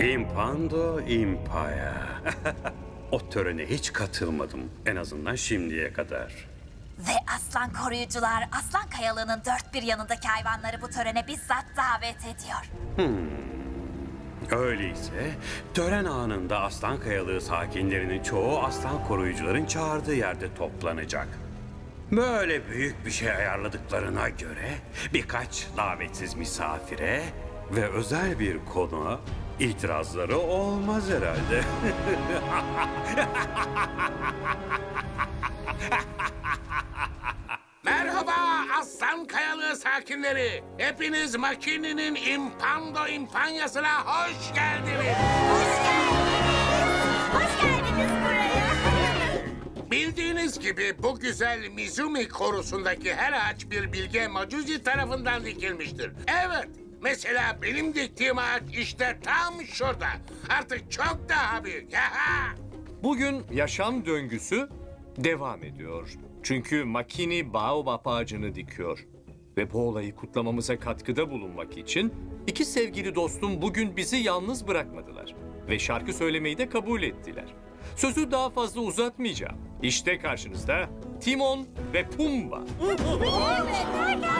Impando Impaya. o törene hiç katılmadım. En azından şimdiye kadar. Ve aslan koruyucular aslan kayalığının dört bir yanındaki hayvanları bu törene bizzat davet ediyor. Öyleyse tören anında Aslan Kayalığı sakinlerinin çoğu aslan koruyucuların çağırdığı yerde toplanacak. Böyle büyük bir şey ayarladıklarına göre birkaç davetsiz misafire ve özel bir konuğa itirazları olmaz herhalde. Merhaba Aslan Kayalığı sakinleri. Hepiniz makinenin impando impanyasına hoş geldiniz. Hoş geldiniz buraya. Bildiğiniz gibi bu güzel Mizumi korusundaki her ağaç bir bilge Macuzi tarafından dikilmiştir. Evet, mesela benim diktiğim ağaç işte tam şurada. Artık çok daha büyük. Bugün yaşam döngüsü devam ediyor. Çünkü Makini Baobab ağacını dikiyor. Ve bu olayı kutlamamıza katkıda bulunmak için iki sevgili dostum bugün bizi yalnız bırakmadılar. Ve şarkı söylemeyi de kabul ettiler. Sözü daha fazla uzatmayacağım. İşte karşınızda Timon ve Pumba.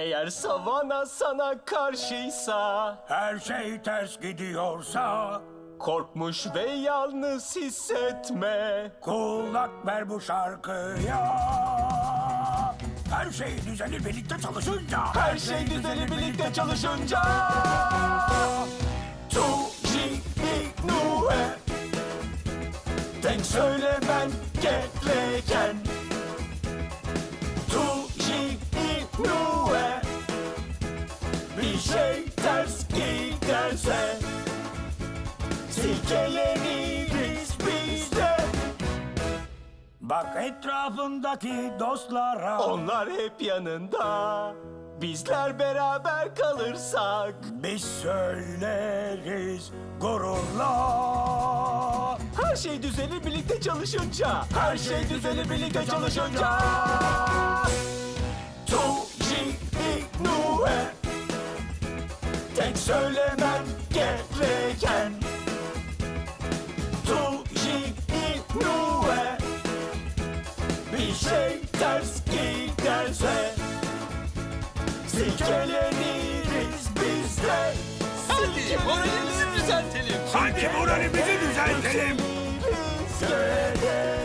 Eğer savana sana karşıysa Her şey ters gidiyorsa Korkmuş ve yalnız hissetme kulak ver bu şarkıya. Her şey düzelir birlikte çalışınca. Her şey düzelir birlikte çalışınca Tu ji i nu e Denk söylemen gereken Bir şey ters giderse Silkeleniriz biz de Bak etrafındaki dostlara. Onlar hep yanında. Bizler beraber kalırsak Biz söyleriz gururla. her şey düzelir birlikte çalışınca. Her şey düzelir birlikte çalışınca. Tek söylemem gereken Tu ji i nu e Bir şey ters giderse Silkeleniriz biz de Hadi moralimizi düzeltelim Hadi moralimizi düzeltelim. Pekala.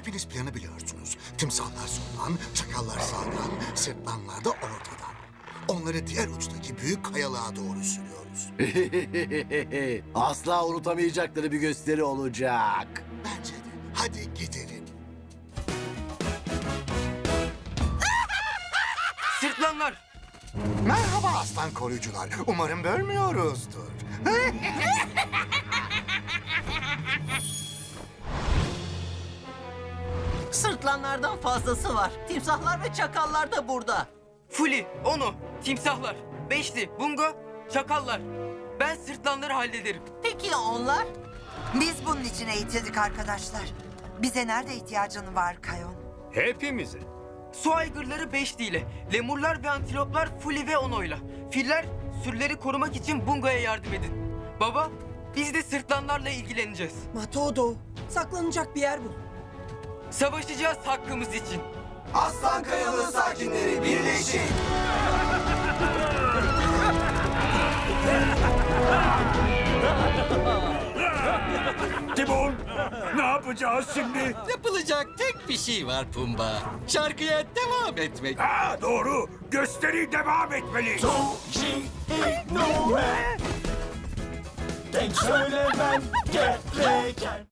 Hepiniz planı biliyorsunuz. Timsahlar soldan, çakallar sağdan, sırtlanlar da ortadan. Onları diğer uçtaki büyük kayalığa doğru sürüyoruz. Asla unutamayacakları bir gösteri olacak. Bence de. Hadi gidelim. Sırtlanlar! Merhaba aslan koruyucular. Umarım bölmüyoruzdur. Sırtlanlardan fazlası var. Timsahlar ve çakallar da burada. Fuli, Ono, timsahlar, Beşli, Bungo, çakallar. Ben sırtlanları hallederim. Peki ya onlar? Biz bunun için eğitildik arkadaşlar. Bize nerede ihtiyacın var Kayon? Hepimizi. Su aygırları Beşli ile, lemurlar ve antiloplar Fuli ve Ono'yla. Filler sürüleri korumak için Bungo'ya yardım edin. Baba, biz de sırtlanlarla ilgileneceğiz. Matodo, saklanacak bir yer bul. Savaşacağız hakkımız için. Aslan Kayalığı sakinleri birleşin. Timon ne yapacağız şimdi? Yapılacak tek bir şey var Pumba. Şarkıya devam etmek. Ha doğru. Gösteri devam etmeli. Tu ji i nu e Denk söylemem gereken